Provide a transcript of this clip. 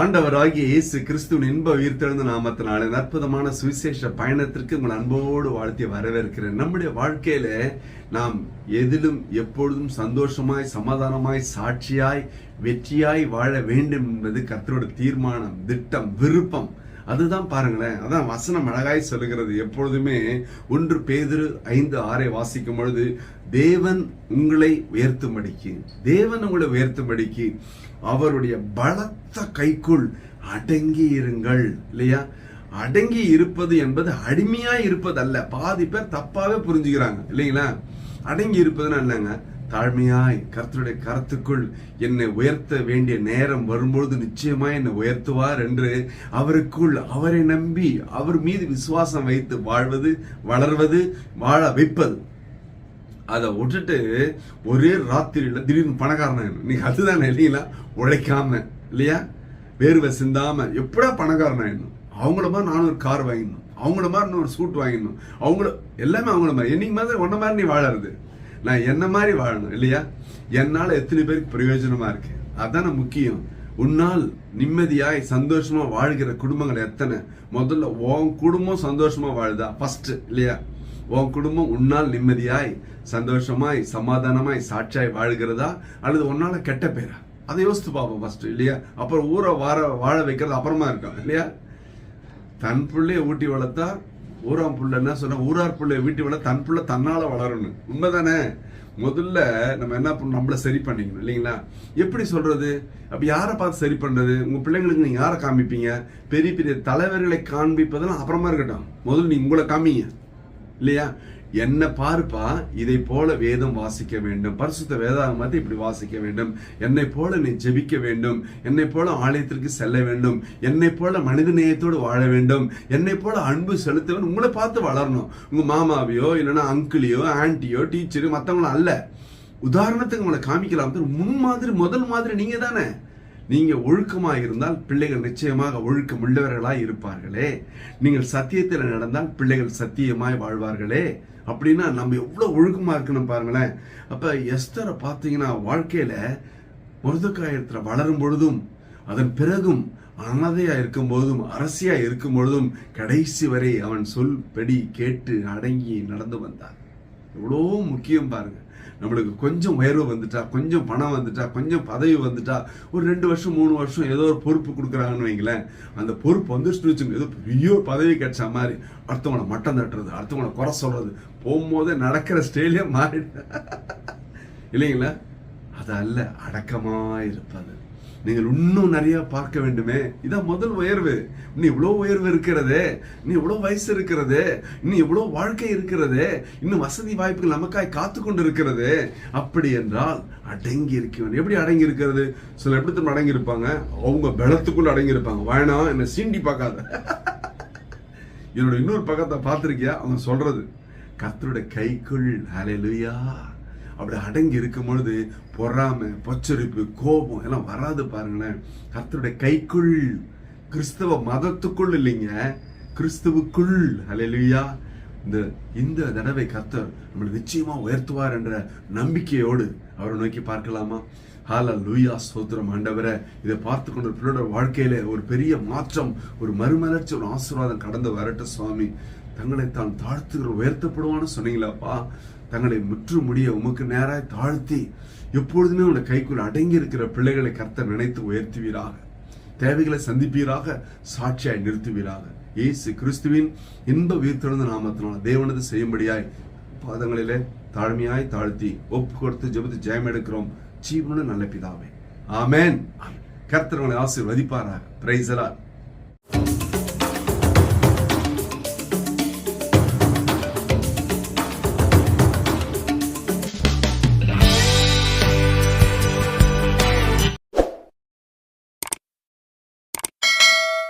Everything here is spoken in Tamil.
ஆண்டவராகிய இயேசு கிறிஸ்துவின் இன்ப உயிர்த்தெழுந்த நாமத்தினாலே அற்புதமான சுவிசேஷ பயணத்திற்கு உங்கள் அன்போடு வாழ்த்தி வரவேற்கிறேன். நம்முடைய வாழ்க்கையில நாம் எதிலும் எப்பொழுதும் சந்தோஷமாய் சமாதானமாய் சாட்சியாய் வெற்றியாய் வாழ வேண்டும் என்பது கத்தரோட தீர்மானம் திட்டம் விருப்பம். அதுதான் பாருங்களேன். அதான் வசனம் அழகாய் சொல்லுகிறது. எப்பொழுதுமே ஒன்று பேதிரு ஐந்து ஆறை வாசிக்கும் பொழுது தேவன் உங்களை உயர்த்தும்படிக்கு தேவன் உங்களை உயர்த்தும்படிக்கு அவருடைய பலத்த கைக்குள் அடங்கி இருங்கள். இல்லையா? அடங்கி இருப்பது என்பது அடிமையா இருப்பது அல்ல பாதி பேர் தப்பாவே புரிஞ்சுக்கிறாங்க. இல்லைங்களா? அடங்கி இருப்பதுன்னா என்னங்க? தாழ்மையாய் கர்த்தருடைய கரத்துக்குள் என்னை உயர்த்த வேண்டிய நேரம் வரும்பொழுது நிச்சயமாய் என்னை உயர்த்துவார் என்று அவருக்குள் அவரை நம்பி அவர் மீது விசுவாசம் வைத்து வாழ்வது வளர்வது வாழ வைப்பது. அதை விட்டுட்டு ஒரே ராத்திரியில திடீர்னு பணக்காரன் நீ அதுதான் இல்லைங்களா? உழைக்காம இல்லையா? வேர்வை சிந்தாம எப்படா பணக்காரன் ஆயிடணும் அவங்கள மாதிரி நானும் ஒரு கார் வாங்கிடணும். அவங்கள மாதிரி நான் ஒரு சூட் வாங்கிடணும். அவங்கள எல்லாமே அவங்கள மாதிரி. என்னைக்கு மாதிரி ஒன்ன மாதிரி நீ வாழறது. நான் என்ன மாதிரி வாழணும் இல்லையா? என்னால் எத்தனை பேருக்கு பிரயோஜனமா இருக்கு? அதான முக்கியம். உன்னால் நிம்மதியாய் சந்தோஷமா வாழ்கிற குடும்பங்கள் எத்தனை? முதல்ல உன் குடும்பம் சந்தோஷமா வாழுதா? ஃபர்ஸ்ட் இல்லையா? உன் குடும்பம் உன்னால் நிம்மதியாய் சந்தோஷமாய் சமாதானமாய் சாட்சியாய் வாழ்கிறதா? அல்லது உன்னால கெட்ட பேரா? அதை யோசித்து பார்ப்போம் ஃபர்ஸ்ட் இல்லையா? அப்புறம் ஊரை வார வாழ வைக்கிறது அப்புறமா இருக்கும் இல்லையா? தன் பிள்ளைய ஊட்டி வளர்த்தா ஊராம் புள்ள என்ன சொன்ன ஊரார் பிள்ளை வீட்டு வேலை தன் பிள்ளை தன்னால வளரணும். உண்மைதானே? முதல்ல நம்ம என்ன பண்ணணும்? நம்மள சரி பண்ணிக்கணும் இல்லைங்களா? எப்படி சொல்றது? அப்போ யாரை பார்த்து சரி பண்ணுறது உங்கள் பிள்ளைங்களுக்கு நீங்கள் யாரை காமிப்பீங்க? பெரிய பெரிய தலைவர்களை காண்பிப்பதெல்லாம் அப்புறமா இருக்கட்டும். முதல்ல நீங்கள் உங்களை காமிங்க இல்லையா? என்ன பார்ப்பா இதை போல வேதம் வாசிக்க வேண்டும். பரிசுத்த வேதாகமத்தை இப்படி வாசிக்க வேண்டும். என்னை போல நீ ஜெபிக்க வேண்டும். என்னை போல ஆலயத்திற்கு செல்ல வேண்டும். என்னை போல மனித நேயத்தோடு வாழ வேண்டும். என்னை போல அன்பு செலுத்த வேண்டும் உங்களை பார்த்து வளரணும். உங்க மாமாவையோ இல்லைன்னா அங்கிளியோ ஆன்ட்டியோ டீச்சரு மற்றவங்களும் அல்ல. உதாரணத்துக்கு உங்களை காமிக்கலாம் முன்மாதிரி முதல் மாதிரி நீங்க தானே நீங்கள் ஒழுக்கமாக இருந்தால் பிள்ளைகள் நிச்சயமாக ஒழுக்கம் உள்ளவர்களாய் இருப்பார்களே. நீங்கள் சத்தியத்தில் நடந்தால் பிள்ளைகள் சத்தியமாய் வாழ்வார்களே. அப்படின்னா நம்ம எவ்வளோ ஒழுக்கமாக இருக்கணும் பாருங்களேன். அப்போ எஸ்தரை பார்த்தீங்கன்னா வாழ்க்கையில் முருதக்காயத்துல வளரும் பொழுதும் அதன் பிறகும் அனாதையாக இருக்கும்போதும் அரசியாக இருக்கும் பொழுதும் கடைசி வரை அவன் சொல்படி கேட்டு அடங்கி நடந்து வந்தான். எவ்வளோ முக்கியம் பாருங்கள் நம்மளுக்கு கொஞ்சம் உயர்வு வந்துட்டா கொஞ்சம் பணம் வந்துட்டா கொஞ்சம் பதவி வந்துட்டா ஒரு ரெண்டு வருஷம் மூணு வருஷம் ஏதோ ஒரு பொறுப்பு கொடுக்குறாங்கன்னு வைங்களேன் அந்த பொறுப்பு வந்துச்சுன்னு வச்சுங்க ஏதோ பெரிய பதவி கிடைச்ச மாதிரி அடுத்தவங்களை மட்டம் தட்டுறது அடுத்தவங்களை குறை சொல்றது போகும்போதே நடக்கிற ஸ்டைலே மாறிடு. இல்லைங்களா? அது அல்ல அடக்கமாக இருப்பது. நீங்கள் இன்னும் நிறைய பார்க்க வேண்டுமே. இதான் முதல் உயர்வு. இன்னும் இவ்வளோ உயர்வு இருக்கிறதே இன்னும் இவ்வளோ வயசு இருக்கிறது இன்னும் இவ்வளோ வாழ்க்கை இருக்கிறது இன்னும் வசதி வாய்ப்புகள் நமக்காய் காத்து கொண்டு இருக்கிறது அப்படி என்றால் அடங்கி இருக்கவன் எப்படி அடங்கி இருக்கிறது? சில எப்படி திரும்ப அடங்கி இருப்பாங்க? அவங்க பலத்துக்குள்ள அடங்கி இருப்பாங்க. வேணாம் என்னை சீண்டி பார்க்காத. என்னோட இன்னொரு பக்கத்தை பார்த்துருக்கியா? அவங்க சொல்றது கத்தருடைய கைக்குள் ஹalleluya அப்படி அடங்கி இருக்கும் பொழுது பொறாமை பொச்சரிப்பு கோபம் எல்லாம் வராது பாருங்களேன். கர்த்தருடைய கைக்குள் கிறிஸ்தவ மதத்துக்குள் இல்லைங்க. கிறிஸ்துவுக்குள். ஹalleluya இந்த இந்த தடவை கர்த்தர் நம்மளை நிச்சயமா உயர்த்துவார் என்ற நம்பிக்கையோடு அவரை நோக்கி பார்க்கலாமா? ஹால லூயா சோத்திரம் ஆண்டவரை. இதை பார்த்து கொண்டு பிள்ளோட வாழ்க்கையில ஒரு பெரிய மாற்றம் ஒரு மறுமலர்ச்சி ஒரு ஆசீர்வாதம் கடந்து வரட்டும் சுவாமி. தங்களை தான் தாழ்த்துகிற உயர்த்தப்படுவான்னு சொன்னீங்களாப்பா. தங்களை முற்று முடிய உமக்கு நேராய் தாழ்த்தி எப்பொழுதுமே உன்னை கைக்குள் அடங்கி இருக்கிற பிள்ளைகளை கர்த்தர் நினைத்து உயர்த்துவீராக. தேவைகளை சந்திப்பீராக சாட்சியாய் நிறுத்துவீராக. இயேசு கிறிஸ்துவின் இன்ப உயிர்த்தெழுந்த நாமத்தினால் தேவனது செய்யும்படியாய் பாதங்களிலே தாழ்மையாய் தாழ்த்தி ஒப்பு கொடுத்து ஜெபத்து ஜெயம் எடுக்கிறோம் ஜீவனு நல்ல பிதாவே. ஆமேன். கர்த்தர்களை உங்களை ஆசீர்வதிப்பாராக. பிரைசலா